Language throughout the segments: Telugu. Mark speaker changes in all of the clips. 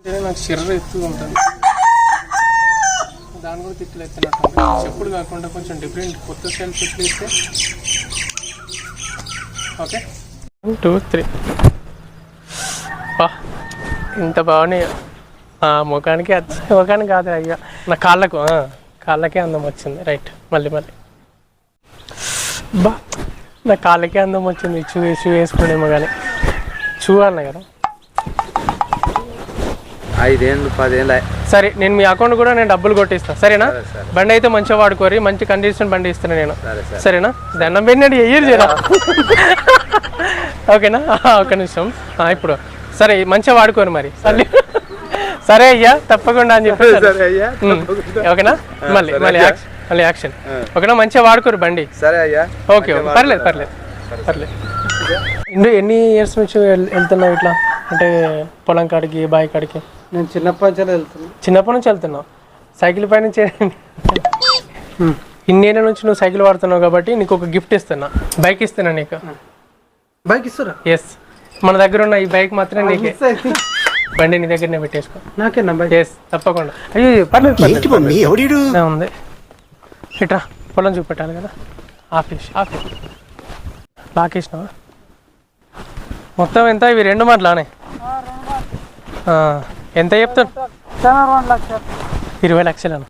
Speaker 1: అంటేనే నాకు శరీరం ఎత్తు ఉంటుంది. దాని కూడా తిట్లు ఎత్తినట్టు చెప్పుడు కాకుండా కొంచెం డిఫరెంట్ కొత్త స్టైల్ తిట్లు ఇస్తే. ఓకే వన్ టూ త్రీ బా ఇంత బాగున్నాయి. ఆ, ముఖానికి ముఖానికి కాదు అయ్యా నా కాళ్ళకు కాళ్ళకే అందం వచ్చింది. రైట్ మళ్ళీ మళ్ళీ. బా నా కాళ్ళకే అందం వచ్చింది. చూ షూ వేసుకునేమో కానీ చూ అన్న కదా.
Speaker 2: ఐదేళ్ళు పదేళ్ళు
Speaker 1: సరే నేను మీ అకౌంట్ కూడా నేను డబ్బులు కొట్టిస్తాను సరేనా?
Speaker 2: సరే, సరే.
Speaker 1: బండి అయితే మంచిగా వాడుకోరి మంచి కండిషన్ బండి ఇస్తాను నేను.
Speaker 2: సరే సరే.
Speaker 1: సరేనా? దండం పెట్టినట్టు ఎయ్యరు జరా? ఓకేనా? ఒక నిమిషం. ఇప్పుడు. సరే మంచిగా వాడుకోరు మరి. సరే. సరే అయ్యా తప్పకుండా అని చెప్పి
Speaker 2: సరే అయ్యా
Speaker 1: ఉమ్, ఓకేనా? మళ్ళీ మళ్ళీ మళ్ళీ యాక్షన్. ఓకేనా? మంచిగా వాడుకోరు బండి.
Speaker 2: సరే అయ్యా.
Speaker 1: Okay okay. పర్లేదు పర్లేదు పర్లేదు. ఎన్ని ఎన్ని ఇయర్స్ నుంచి వెళ్- వెళ్తున్నావు ఇట్లా? అంటే పొలం కాడికి బావి కాడికి?
Speaker 3: నేను చిన్నప్పటి నుంచి వెళ్తున్నా.
Speaker 1: చిన్నప్పటి నుంచి వెళ్తున్నావు? సైకిల్ పై నుంచి ఇన్నేళ్ళ నుంచి నువ్వు సైకిల్ వాడుతున్నావు కాబట్టి నీకు ఒక గిఫ్ట్ ఇస్తున్నా. బైక్ ఇస్తున్నా నీకు.
Speaker 3: బైక్ ఇస్తురా?
Speaker 1: ఎస్ మన దగ్గర ఉన్న ఈ బైక్ మాత్రం నీకే. బండి నీ దగ్గరనే పెట్టేసుకో.
Speaker 3: నాకేనా బైక్?
Speaker 1: ఎస్ తప్పకుండా. అయ్యో పర్లేదు ఉంది. ఇట్రా పొలం చూపెట్టాలి కదా. ఆఫీస్ ఆఫీస్ లాకేసినావా? మొత్తం ఎంత? ఇవి రెండు మాటలానే ఎంత చెప్తాను
Speaker 3: లక్షలు
Speaker 1: ఇరవై లక్షలను?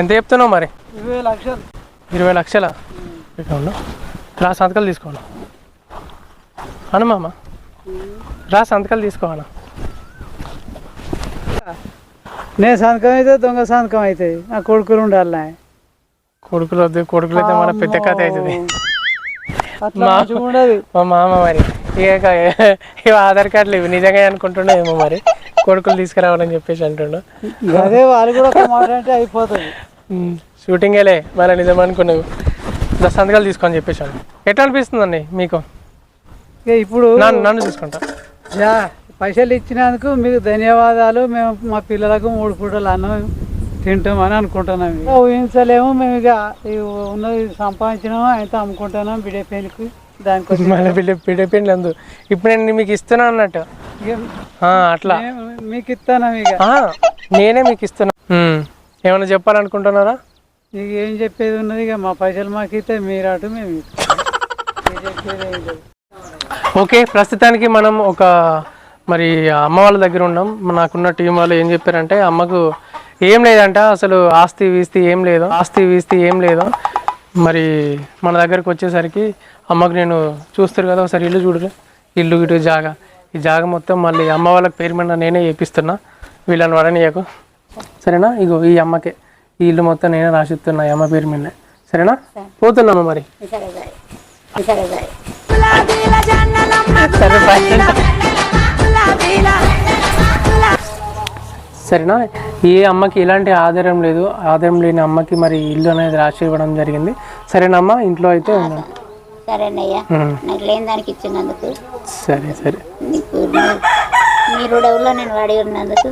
Speaker 1: ఎంత చెప్తున్నావు మరి?
Speaker 3: ఇరవై లక్షలు?
Speaker 1: ఇరవై లక్షల రా సంతకాలు తీసుకోవాలి అను మామ. రా సంతకాలు తీసుకోవాలా?
Speaker 3: నేను సంతకం అయితే దొంగ సంతకం అవుతుంది నా కొడుకులు ఉండాలి.
Speaker 1: కొడుకులు వద్దు కొడుకులు అయితే మన పెద్ద కథ అవుతుంది. మా మామ మరి. ఇక ఇవి ఆధార్ కార్డులు ఇవి నిజంగా అనుకుంటుండే ఏమో మరి. కొడుకులు తీసుకురావాలని చెప్పేసి అంటుండు.
Speaker 3: అదే వాళ్ళు కూడా అంటే అయిపోతుంది.
Speaker 1: షూటింగేలే మరి నిజం అనుకున్నావు. దా సంతకాలు తీసుకొని చెప్పేసాను ఎట్లా అనిపిస్తుందండి మీకు?
Speaker 3: ఇప్పుడు
Speaker 1: నన్ను నన్ను చూసుకుంటా.
Speaker 3: యా, పైసలు ఇచ్చినందుకు మీకు ధన్యవాదాలు. మేము మా పిల్లలకు మూడు పూటలు అన్నం తింటామని అనుకుంటున్నాం ఊహించలేము మేము ఇక ఉన్నది సంపాదించినాము అయితే అమ్ముకుంటున్నాం బిడే పెయిన్కి దానికోసం
Speaker 1: మళ్ళీ బిడ్డ బిడ్డ పెండ్లు అందు. ఇప్పుడు నేను మీకు ఇస్తున్నా అన్నట్టు. ఆ, అట్లా.
Speaker 3: మీకు ఇస్తాను ఇక.
Speaker 1: ఆ, నేనే మీకు ఇస్తున్నా. ఉమ్, ఏమైనా చెప్పాలనుకుంటున్నారా?
Speaker 3: ఇక ఏం చెప్పేది ఉన్నది ఇక మా పైసలు మాకు ఇస్తే మీరు అటు మేము ఇటు. మీరు చెప్పేది ఏం లేదు.
Speaker 1: ఓకే ప్రస్తుతానికి మనం ఒక మరి అమ్మ వాళ్ళ దగ్గర ఉన్నాం. నాకున్న టీం వాళ్ళు ఏం చెప్పారంటే అమ్మకు ఏం లేదంట అసలు ఆస్తి వీస్తి ఏం లేదు ఆస్తి వీస్తి ఏం లేదు. మరి మన దగ్గరకు వచ్చేసరికి అమ్మకు నేను చూస్తారు కదా ఒకసారి ఇల్లు చూడరు. ఇల్లు ఇటు జాగా. ఈ జాగా మొత్తం మళ్ళీ అమ్మ వాళ్ళకి పేరు మీద నేనే చేపిస్తున్నా. వీళ్ళని వడనీయకు. సరేనా? ఇగో ఈ అమ్మకే. ఈ ఇల్లు మొత్తం నేనే రాసిస్తున్నా ఈ అమ్మ పేరు మీద సరేనా? పోతున్నాము మరి. సరే బాయ్. సరేనా? ఏ అమ్మకి ఎలాంటి ఆధారం లేదు ఆధారం లేని అమ్మకి మరి ఇల్లు అనేది రాసి ఇవ్వడం జరిగింది. సరేనమ్మా ఇంట్లో అయితే ఉన్నాను.
Speaker 4: సరేనయ్యా. నాకు లేని దానికి ఇచ్చినందుకు.
Speaker 1: సరే సరే.
Speaker 4: నీ రుడవులో నేను వాడి ఉన్నందుకు.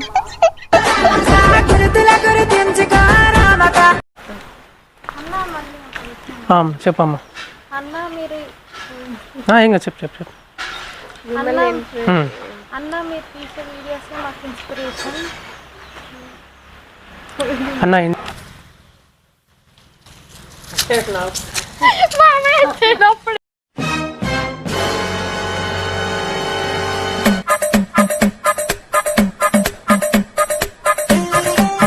Speaker 1: చెప్పమ్మా.
Speaker 5: అన్న మీరు
Speaker 1: ఆ, ఏం కాదు, చెప్పు చెప్పు
Speaker 5: అన్న మీరు తీసే వీడియోస్ మాకు ఇన్స్పిరేషన్
Speaker 1: అన్న ఇన్-